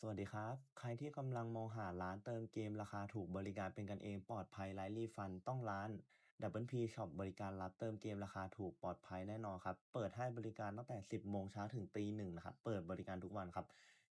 สวัสดีครับ ใครที่กำลังมองหาร้านเติมเกมราคาถูกบริการเป็นกันเองปลอดภัยไร้รีฟันต้องร้าน Double P Shop บริการรับเติมเกมราคาถูกปลอดภัยแน่นอนครับ เปิดให้บริการตั้งแต่ 10 โมงเช้าถึงตีหนึ่งนะครับ เปิดบริการทุกวันครับ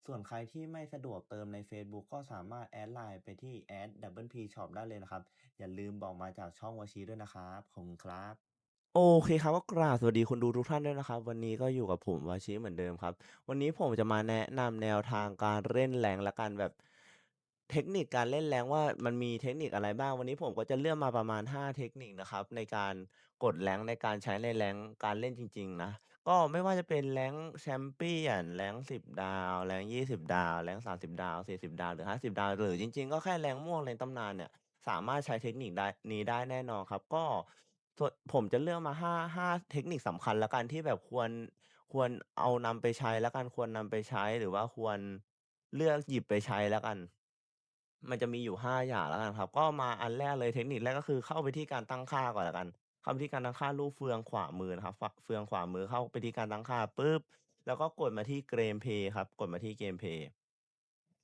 ส่วนใครที่ไม่สะดวกเติมในเฟซบุ๊กก็สามารถแอดไลน์ไปที่ @Double P Shop ได้เลยนะครับ อย่าลืมบอกมาจากช่องวชีด้วยนะครับ ขอบคุณครับ โอเคครับ ก็กราบสวัสดีคนดูทุกท่านด้วยนะครับ วันนี้ก็อยู่กับผมวาชิเหมือนเดิมครับ วันนี้ผมจะมาแนะนำแนวทางการเล่น Rank และกันแบบเทคนิคการเล่น Rank ว่ามันมีเทคนิคอะไรบ้าง วันนี้ผมก็จะเลือกมาประมาณ 5 เทคนิคนะครับ ในการกด Rank ในการใช้ใน Rank การเล่นจริง ๆ นะ ก็ไม่ว่าจะเป็น Rank Champion Rank 10 ดาว Rank 20 ดาว Rank 30 ดาว 40 ดาวหรือ 50 ดาว หรือจริง ๆ ก็แค่ Rank ม่วง Rank ตำนานเนี่ยสามารถใช้เทคนิคได้นี้ได้แน่นอนครับ ก็ ส่วน ผมจะเลือกมา 5- 5 เทคนิคสำคัญแล้วกัน ที่แบบควร ควรเอานำไปใช้แล้วกัน ควรนำไปใช้ หรือว่าควรเลือกหยิบไปใช้แล้วกัน มันจะมีอยู่ 5 อย่างแล้วกันครับ ก็มาอันแรกเลย เทคนิคแรก ก็คือเข้าไปที่การตั้งค่าก่อนแล้วกัน เข้าไปที่การตั้งค่ารูปเฟืองขวามือนะครับเฟืองขวามือ เข้าไปที่การตั้งค่าปุ๊บ แล้วก็กดมาที่ Gameplay ครับ กดมาที่ Gameplay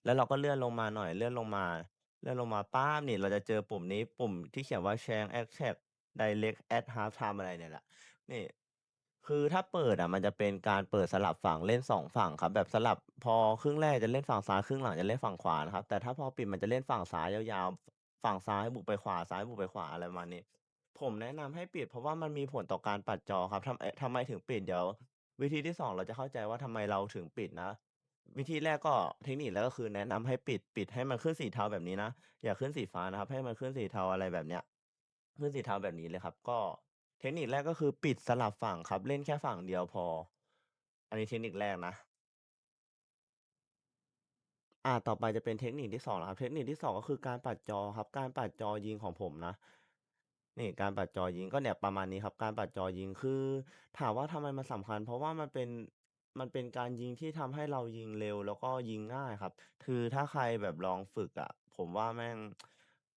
แล้วเราก็เลื่อนลงมาหน่อย เลื่อนลงมา เลื่อนลงมาป๊าบนี่เราจะเจอปุ่มนี้ ปุ่มที่เขียนว่า Change Attack Direct at Half Time อะไรเนี่ยแหละ นี่ คือถ้าเปิดอะ มันจะเป็นการเปิดสลับฝั่งเล่น 2 ฝั่งครับ แบบสลับพอครึ่งแรกจะเล่นฝั่งซ้าย ครึ่งหลังจะเล่นฝั่งขวานะครับ แต่ถ้าพอปิดมันจะเล่นฝั่งซ้ายยาวๆ ฝั่งซ้ายบุกไปขวา ซ้ายบุกไปขวาอะไรประมาณนี้ ผมแนะนำให้ปิด เพราะว่ามันมีผลต่อการปัดจอครับทำเอ๊ะทำไมถึงปิดเดี๋ยว วิธีที่2เราจะเข้าใจว่าทำไมเราถึงปิดนะ วิธีแรกก็เทคนิคแรกก็คือแนะนำให้ปิดปิดให้มันขึ้นสีเทาแบบนี้นะ อย่าขึ้นสีฟ้านะครับ ให้มันขึ้นสีเทาอะไรแบบเนี้ย ขึ้นสีเทาแบบนี้เลยครับ ก็เทคนิคแรก ก็คือปิดสลับฝั่งครับ เล่นแค่ฝั่งเดียวพอ อันนี้เทคนิคแรกนะ อา ต่อไปจะเป็นเทคนิคที่2นะครับ เทคนิคที่ 2 ก็คือการปัดจอครับ การปัดจอยิงของผมนะ นี่การปัดจอยิง ก็เนี่ยประมาณนี้ครับ การปัดจอยิง คือถามว่าทำไมมันสำคัญ เพราะว่ามันเป็น มันเป็นการยิงที่ทำให้เรายิงเร็ว แล้วก็ยิงง่ายครับ คือถ้าใครแบบลองฝึกอะ ผมว่าแม่ง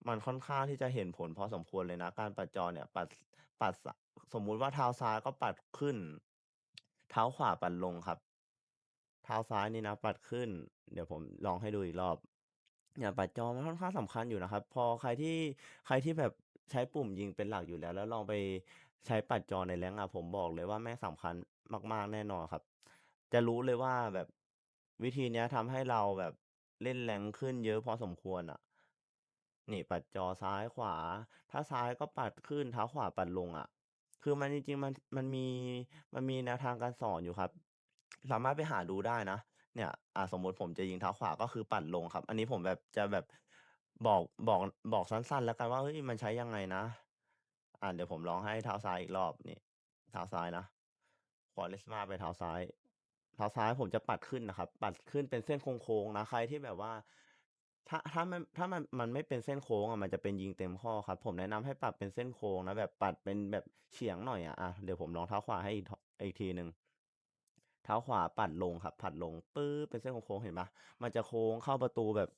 มันค่อนข้างที่จะเห็นผลพอสมควรเลยนะ การปัดจอเนี่ยปัด ปัด ส สมมุติว่าเท้าซ้ายก็ปัดขึ้น เท้าขวาปัดลงครับ เท้าซ้ายนี่นะปัดขึ้น เดี๋ยวผมลองให้ดูอีกรอบ เนี่ยปัดจอมันค่อนข้างสำคัญอยู่นะครับ พอใครที่ ใครที่แบบใช้ปุ่มยิงเป็นหลักอยู่แล้ว แล้วลองไปใช้ปัดจอใน Rank อะผมบอกเลยว่าแม่งสำคัญมาก ๆ แน่นอนครับ จะรู้เลยว่าแบบวิธีเนี้ยทำให้เราแบบเล่น Rank ขึ้นเยอะพอสมควรอะ นี่ปัดจอซ้ายขวา ถ้าซ้ายก็ปัดขึ้น เท้าขวาปัดลงอะ คือมันจริง ๆ มัน มันมี มันมีแนวทางการสอนอยู่ครับ สามารถไปหาดูได้นะ เนี่ย อ่า สมมุติผมจะยิงเท้าขวา ก็คือปัดลงครับ อันนี้ผมแบบ จะแบบบอก บอก บอกสั้น ๆ แล้วกันว่า เฮ้ย มันใช้ยังไงนะ อ่า เดี๋ยวผมลองให้เท้าซ้ายอีกรอบ นี่ เท้าซ้ายนะ Quaresma ไปเท้าซ้าย เท้าซ้ายผมจะปัดขึ้นนะครับ ปัดขึ้นเป็นเส้นโค้ง ๆ นะ ใครที่แบบว่า ถ้าถ้ามันถ้ามันมันไม่เป็นเส้นโค้งอะมันจะเป็นยิงเต็มข้อครับ ผมแนะนำให้ปรับเป็นเส้นโค้งนะแบบปัดเป็นแบบเฉียงหน่อยอะอาเดี๋ยวผมลองเท้าขวาให้อีกทอีกทีหนึ่งเท้าขวาปัดลงครับ ปัดลงปื๊ดเป็นเส้นโค้งเห็นปล่า?มันจะโค้งเข้าประตูแบบ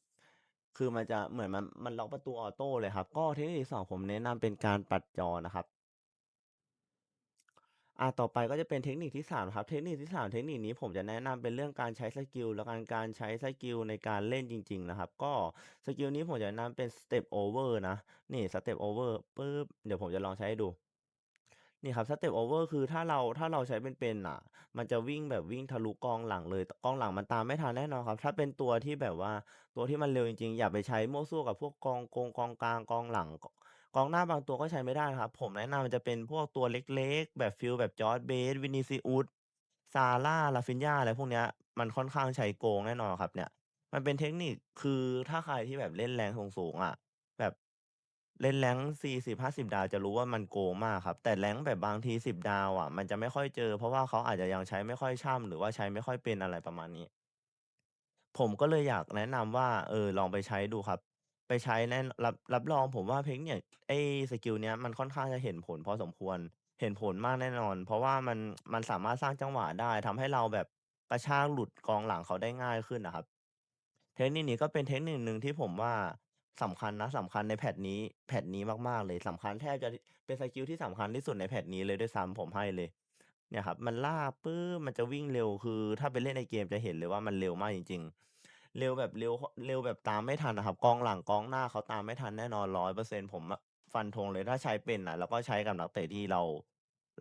คือมันจะเหมือนมันมันล็อกประตูออโต้เลยครับ ก็เทคนิคที่2ผมแนะนำเป็นการปัดจอนะครับ อ่าต่อไปก็จะเป็นเทคนิคที่3ครับ เทคนิคที่ 3 เทคนิคนี้ผมจะแนะนำเป็นเรื่องการใช้สกิลแล้วกันการใช้สกิลในการเล่นจริง ๆ นะครับ ก็สกิลนี้ผมจะแนะนำเป็น Step Over นะ นี่ Step Over ปึ๊บเดี๋ยวผมจะลองใช้ให้ดูนี่ครับ Step Over คือถ้าเราถ้าเราใช้เป็นๆน่ะ มันจะวิ่งแบบวิ่งทะลุกองหลังเลยกองหลังมันตามไม่ทันแน่นอนครับ ถ้าเป็นตัวที่แบบว่าตัวที่มันเร็วจริงๆ อย่าไปใช้โมั่วซั่วกับพวกกองกงกองกลางกองหลัง กองหน้าบางตัวก็ใช้ไม่ได้นะครับ ผมแนะนำจะเป็นพวกตัวเล็ก ๆ แบบฟีลแบบ George Best Vinicius Salah Rafinha อะไรพวกเนี้ย มันค่อนข้างใช้โกงแน่นอนครับเนี่ย มันเป็นเทคนิค คือถ้าใครที่แบบเล่น Rank สูง ๆ อะ แบบเล่น Rank 40-50 ดาว จะรู้ว่ามันโกงมากครับ แต่ Rank แบบบางที 10 ดาวอะ มันจะไม่ค่อยเจอ เพราะว่าเขาอาจจะยังใช้ไม่ค่อยช่ำ หรือว่าใช้ไม่ค่อยเป็น อะไรประมาณนี้ ผมก็เลยอยากแนะนำว่า เออ ลองไปใช้ดูครับ ไปใช้แน่น รับ รับรองผมว่าเทคเนี่ย ไอ้สกิลเนี้ยมันค่อนข้างจะเห็นผลพอสมควร เห็นผลมากแน่นอน เพราะว่ามัน มันสามารถสร้างจังหวะได้ ทำให้เราแบบกระชากหลุดกองหลังเขาได้ง่ายขึ้นน่ะครับ เทคนิคนี้ก็เป็นเทคนิคหนึ่งที่ผมว่าสำคัญนะ สำคัญในแพตช์นี้ แพตช์นี้มาก ๆ เลย สำคัญแทบจะ เป็นสกิลที่สำคัญที่สุดในแพตช์นี้เลยด้วยซ้ำ ผมให้เลย เนี่ยครับ มันลากปื๊ดมันจะวิ่งเร็ว คือถ้าไปเล่นในเกมจะเห็นเลยว่ามันเร็วมากจริง ๆ เร็วแบบเร็ว เร็วแบบตามไม่ทันอะครับ กองหลังกองหน้าเขาตามไม่ทันแน่นอน 100%ผมอะฟันธงเลย ถ้าใช้เป็นน่ะ แล้วก็ใช้กับนักเตะที่เรา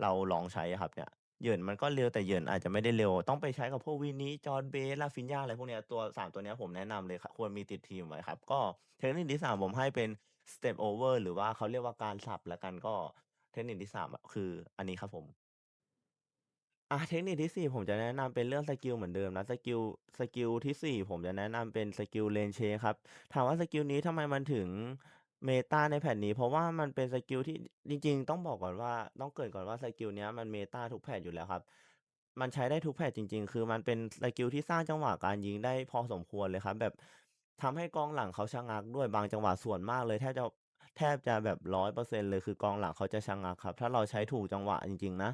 เราลองใช้อะครับเนี่ย เหยินมันก็เร็ว แต่เหยินอาจจะไม่ได้เร็ว ต้องไปใช้กับพวก Viní John Best Rafinha อะไรพวกเนี้ย ตัว 3 ตัวเนี้ยผมแนะนำเลยครับ ควรมีติดทีมไว้ครับ ก็เทคนิคที่ 3 ผมให้เป็น Step over หรือว่าเขาเรียกว่าการสับแล้วกัน ก็เทคนิคที่ 3 อะ คืออันนี้ครับผม อ่า เทคนิคที่ 4 ผมจะแนะนำเป็นเรื่องสกิลเหมือนเดิมนะ สกิล สกิลที่ 4 ผมจะแนะนำเป็นสกิล Lane Change ครับ ถามว่าสกิลนี้ทำไมมันถึง Meta ในแพตช์นี้ เพราะว่ามันเป็นสกิลที่ จริง ๆ ต้องบอกก่อนว่า ต้องเกริ่นก่อนว่า สกิลเนี้ยมัน Meta ทุกแพตช์อยู่แล้วครับ มันใช้ได้ทุกแพตช์จริง ๆ คือมันเป็นสกิลที่สร้างจังหวะการยิงได้พอสมควรเลยครับ แบบทำให้กองหลังเขาชะงักด้วยบางจังหวะส่วนมากเลยแทบจะ แทบจะแบบ 100%เลย คือกองหลังเขาจะชะงักครับ ถ้าเราใช้ถูกจังหวะจริง ๆ นะ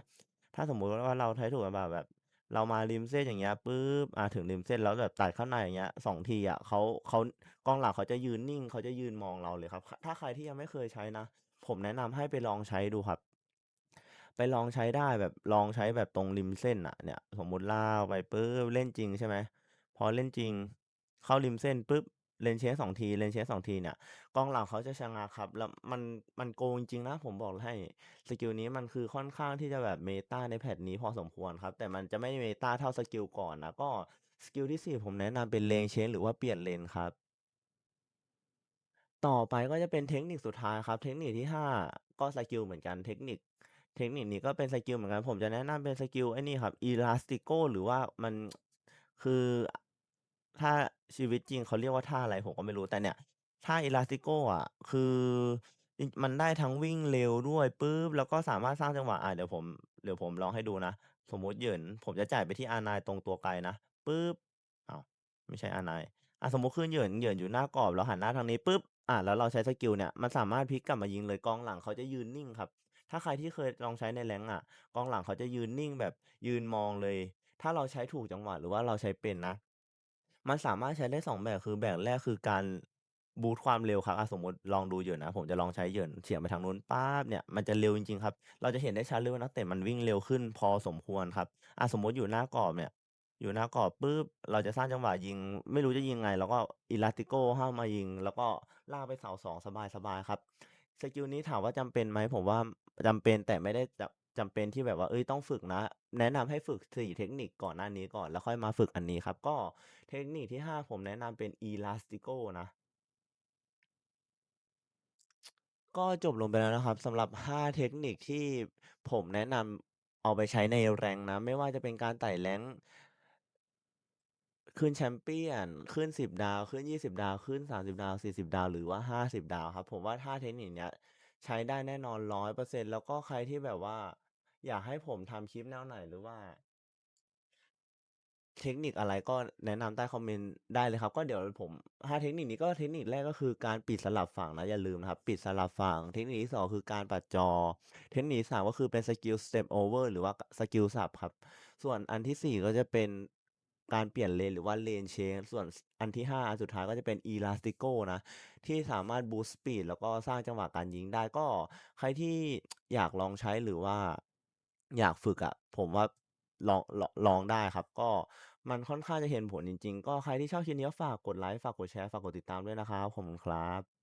ถ้าสมมุติว่าเราใช้ถูกจังหวะแบบ เรามาริมเส้นอย่างเงี้ยปุ๊บอาถึงริมเส้นแล้วแบบตัดเข้าในอย่างเงี้ย 2 ทีอะ เขา เขา กองหลังเขาจะยืนนิ่ง เขาจะยืนมองเราเลยครับ ถ้าใครที่ยังไม่เคยใช้นะ ผมแนะนำให้ไปลองใช้ดูครับ ไปลองใช้ได้แบบลองใช้แบบตรงริมเส้นน่ะเนี่ย สมมุติลากไปปุ๊บ เล่นจริง ใช่ไหม พอเล่นจริง เข้าริมเส้นปุ๊บ Lane Change 2ที Lane Change 2ทีเนี่ยกองหลังเขาจะชะงักครับ แล้วมันมันโกงจริงๆนะผมบอกให้สกิลนี้มันคือค่อนข้างที่จะแบบ Meta ในแพตช์นี้พอสมควรครับ แต่มันจะไม่ Meta เท่าสกิลก่อนนะก็สกิลที่4ผมแนะนำเป็น Lane Change หรือว่าเปลี่ยนเลนครับ ต่อไปก็จะเป็นเทคนิคสุดท้ายครับ เทคนิคที่5ก็สกิลเหมือนกันเทคนิค เทคนิคนี้ก็เป็นสกิลเหมือนกันผมจะแนะนำเป็นสกิลไอ้นี่ครับ Elastico หรือว่ามันคือ ถ้าชีวิตจริงเขาเรียกว่าท่าอะไรผมก็ไม่รู้ แต่เนี่ย ท่า Elastico อะ คือจริง มันได้ทั้งวิ่งเร็วด้วยปุ๊บ แล้วก็สามารถสร้างจังหวะ อ่า เดี๋ยวผม เดี๋ยวผมลองให้ดูนะ สมมุติเหยิน ผมจะจ่ายไปที่ R9 ตรงตัวไกลนะ ปุ๊บ อ้าว ไม่ใช่ R9 อาสมมุติคือเหยิน เหยินอยู่หน้ากรอบแล้วหันหน้าทางนี้ปุ๊บ อ่า แล้วเราใช้สกิลเนี่ย มันสามารถพลิกกลับมายิงเลย กองหลังเขาจะยืนนิ่งครับ ถ้าใครที่เคยลองใช้ใน Rank อะ กองหลังเขาจะยืนนิ่งแบบยืนมองเลย ถ้าเราใช้ถูกจังหวะ หรือว่าเราใช้เป็นนะ มันสามารถใช้ได้ 2 แบบ คือแบบแรก คือการบูสต์ความเร็วครับ อา สมมุติลองดูเหยินนะ ผมจะลองใช้เหยินเฉี่ยงไปทางนู้นป๊าบเนี่ย มันจะเร็วจริง ๆ ครับ เราจะเห็นได้ชัดเลยว่า นักเตะมันวิ่งเร็วขึ้นพอสมควรครับ อา สมมุติอยู่หน้ากรอบเนี่ย อยู่หน้ากรอบปุ๊บ เราจะสร้างจังหวะยิง ไม่รู้จะยิงไง เราก็ Elastico เข้ามายิง แล้วก็ลากไปเสา 2 สบาย ๆ ครับ สกิลนี้ถามว่าจำเป็นไหม ผมว่าจำเป็น แต่ไม่ได้จะ จำเป็นที่แบบว่า เฮ้ย ต้องฝึกนะ แนะนำให้ฝึก4เทคนิคก่อนหน้านี้ก่อน แล้วค่อยมาฝึกอันนี้ครับ ก็เทคนิคที่5ผมแนะนำเป็น Elastico นะ ก็จบลงไปแล้วนะครับสำหรับ 5 เทคนิคที่ผมแนะนำเอาไปใช้ใน Rank นะ ไม่ว่าจะเป็นการไต่ Rank ขึ้นแชมเปี้ยน ขึ้น 10 ดาว ขึ้น 20 ดาว ขึ้น 30 ดาว 40 ดาว หรือว่า 50 ดาวครับ ผมว่า5เทคนิคเนี้ยใช้ได้แน่นอน 100%แล้วก็ใครที่แบบว่า อยากให้ผมทำคลิปแนวไหนหรือว่า เทคนิคอะไรก็แนะนำใต้คอมเมนต์ได้เลยครับ ก็เดี๋ยวผม5เทคนิคนี้ก็เทคนิคแรกก็คือการปิดสลับฝั่งนะอย่าลืมนะครับ ปิดสลับฝั่ง เทคนิคที่2คือการปัดจอ เทคนิคที่3ก็คือเป็นสกิล Step over หรือว่าสกิลสับครับ ส่วนอันที่4ก็จะเป็นการเปลี่ยนเลนหรือว่า Lane Change ส่วนอันที่ 5 อันสุดท้ายก็จะเป็น Elastico นะ ที่สามารถบูสต์สปีดแล้วก็สร้างจังหวะการยิงได้ก็ใครที่อยากลองใช้หรือว่า อยากฝึกอะ ผมว่าลอง ล ลองได้ครับ ก็มันค่อนข้างจะเห็นผลจริง ๆ ก็ใครที่ชอบคลิปนี้ ก็ฝากกดไลก์ ฝากกดแชร์ ฝากกดติดตามด้วยนะครับ ขอบคุณครับ